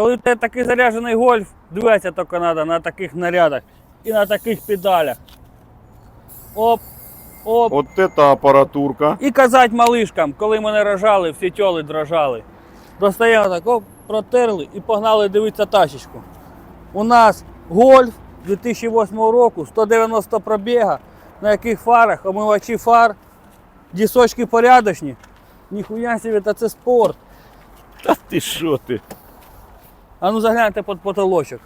Коли тебе такий заряджений гольф, дивитися тільки треба на таких нарядах і на таких педалях. Оп, оп. От це апаратурка. І казать малишкам, коли мене рожали, всі тьоли дрожали. Достаємо так, оп, протерли і погнали дивитися тачечку. У нас гольф 2008 року, 190 пробіга, на яких фарах, омивачі фар, дісочки порядочні. Ніхуя собі, та це спорт. Та ти що ти? А ну загляньте під потолочок.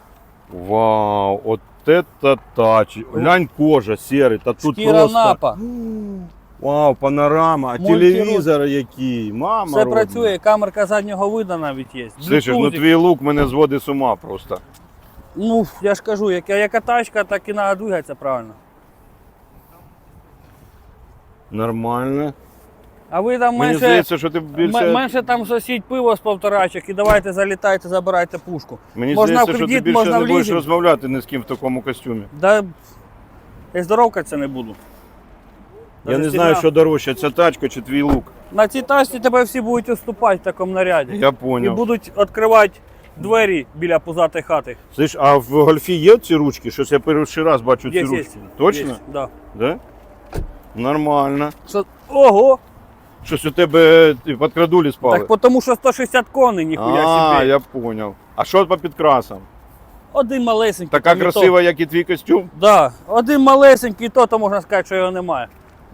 Вау, от это тач. Глянь кожа, серий, та тут Шкіра просто. напа. Вау, панорама, а телевізор який. Мама. Все родна. працює, камерка заднього виду навіть є. Слышиш, ну Блютузик. твій лук мене зводить з ума просто. Ну, я ж кажу, яка, яка тачка, так і треба двигатися правильно. Нормально. А ви там Мені менше, здається, що ти більше. менше там сосіть пиво з полторачок і давайте залітайте, забирайте пушку. Мені можна здається, в що ти кредит, більше можна не в будеш лізинг. розмовляти ні з ким в такому костюмі. Да я здоровкатися не буду. Я Даже не знаю, сигнал. що дорожче, ця тачка чи твій лук. На цій тачці тебе всі будуть уступати в такому наряді. Я І поняв. будуть відкривати двері біля пузатої хати. Слышь, а в гольфі є ці ручки? Щось я перший раз бачу ці Є, ручки. є. Точно? Є, да. Да? Нормально. Що, ого! Щось у тебе ти, під крадулі спали. Так тому що 160 коней, ніхуя а, собі. я поняв. А що по підкрасам? Один малесенький. Така красива, як і твій костюм? Да. Один малесенький, то, то можна сказати, що його немає.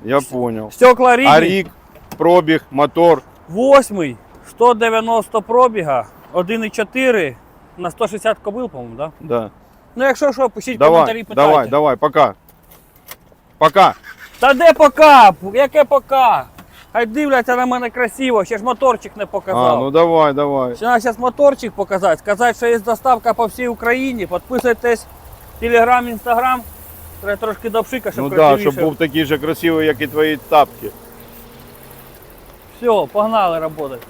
Я поняв. Стекла рідні. А рік, пробіг, мотор. Восьмий, 190 пробіга, 1,4 на 160 кобил, по-моєму, да? Да. Ну якщо що, пишіть коментарі, Давай, питайте. давай, давай, пока. Пока. Та де пока? Яке пока? Хай дивляться на мене красиво, ще ж моторчик не показав. А, ну давай, давай. Ще треба зараз моторчик показати, сказати, що є доставка по всій Україні. Підписуйтесь Телеграм, Інстаграм. Треба трошки допшика, щоб Ну так, красивіше. щоб був такий же красивий, як і твої тапки. Все, погнали працювати.